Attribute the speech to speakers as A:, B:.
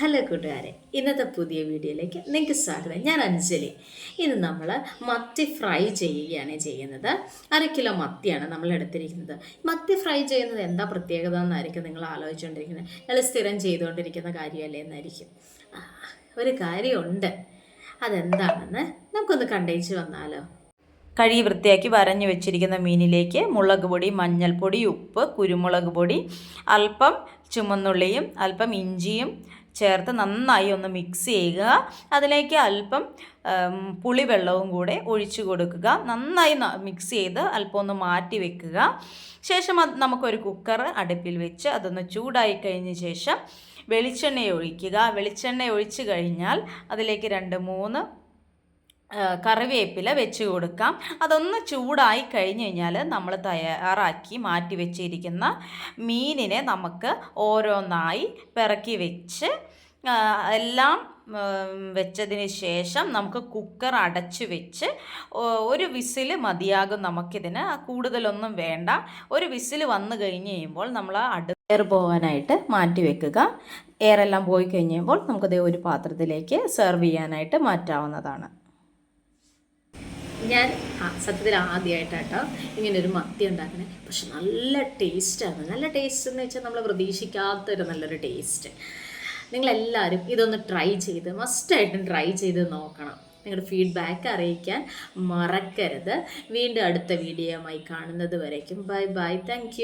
A: Hello കൂട്ടുകാരെ ഇന്നത്തെ പുതിയ വീഡിയോയിലേക്ക് നിങ്ങൾക്ക് സ്വാഗതം. ഞാൻ അഞ്ജലി. ഇന്ന് നമ്മൾ മത്തി ഫ്രൈ ചെയ്യുകയാണ് ചെയ്യുന്നത്. അര കിലോ മത്തിയാണ് നമ്മൾ എടുത്തിരിക്കുന്നത്. മത്തി ഫ്രൈ ചെയ്യുന്നത് എന്താ പ്രത്യേകത എന്നായിരിക്കും നിങ്ങൾ ആലോചിച്ചുകൊണ്ടിരിക്കുന്നത്. നിങ്ങൾ സ്ഥിരം ചെയ്തുകൊണ്ടിരിക്കുന്ന കാര്യമല്ലേ എന്നായിരിക്കും. ഒരു കാര്യമുണ്ട്. അതെന്താണെന്ന് നമുക്കൊന്ന് കണ്ടേച്ച് വന്നാലോ.
B: കഴുകി വൃത്തിയാക്കി വരഞ്ഞു വെച്ചിരിക്കുന്ന മീനിലേക്ക് മുളക് പൊടി മഞ്ഞൾപ്പൊടി ഉപ്പ് കുരുമുളക് പൊടി അല്പം ചുമന്നുള്ളിയും അല്പം ഇഞ്ചിയും ചേർത്ത് നന്നായി ഒന്ന് മിക്സ് ചെയ്യുക. അതിലേക്ക് അല്പം പുളിവെള്ളവും കൂടെ ഒഴിച്ചു കൊടുക്കുക. നന്നായി മിക്സ് ചെയ്ത് അല്പം ഒന്ന് മാറ്റി വെക്കുക. ശേഷം അത് നമുക്കൊരു കുക്കർ അടുപ്പിൽ വെച്ച് അതൊന്ന് ചൂടായി കഴിഞ്ഞ ശേഷം വെളിച്ചെണ്ണ ഒഴിക്കുക. വെളിച്ചെണ്ണ ഒഴിച്ചു കഴിഞ്ഞാൽ അതിലേക്ക് രണ്ട് മൂന്ന് കറിവേപ്പില വെച്ച് കൊടുക്കാം. അതൊന്ന് ചൂടായി കഴിഞ്ഞ് കഴിഞ്ഞാൽ നമ്മൾ തയ്യാറാക്കി മാറ്റി വെച്ചിരിക്കുന്ന മീനിനെ നമുക്ക് ഓരോന്നായി പിറക്കി വെച്ച് എല്ലാം വെച്ചതിന് ശേഷം നമുക്ക് കുക്കർ അടച്ച് വെച്ച് ഒരു വിസിൽ മതിയാകും നമുക്കിതിന്. കൂടുതലൊന്നും വേണ്ട. ഒരു വിസിൽ വന്നു കഴിഞ്ഞ് കഴിയുമ്പോൾ നമ്മൾ അടു എയർ പോകാനായിട്ട് മാറ്റി വെക്കുക. എയറെല്ലാം പോയി കഴിയുമ്പോൾ നമുക്കത് ഒരു പാത്രത്തിലേക്ക് സെർവ് ചെയ്യാനായിട്ട് മാറ്റാവുന്നതാണ്.
A: ഞാൻ സത്യത്തിൽ ആദ്യമായിട്ടാട്ടോ ഇങ്ങനെ ഒരു മത്തി ഉണ്ടാക്കണേ. പക്ഷെ നല്ല ടേസ്റ്റാണ് നല്ല ടേസ്റ്റ് എന്ന് വെച്ചാൽ നമ്മൾ പ്രതീക്ഷിക്കാത്തൊരു നല്ലൊരു ടേസ്റ്റ് നിങ്ങളെല്ലാവരും ഇതൊന്ന് ട്രൈ ചെയ്ത് മസ്റ്റായിട്ടും ട്രൈ ചെയ്ത് നോക്കണം. നിങ്ങളുടെ ഫീഡ്ബാക്ക് അറിയിക്കാൻ മറക്കരുത്. വീണ്ടും അടുത്ത വീഡിയോയുമായി കാണുന്നത് വരയ്ക്കും ബൈ ബൈ താങ്ക്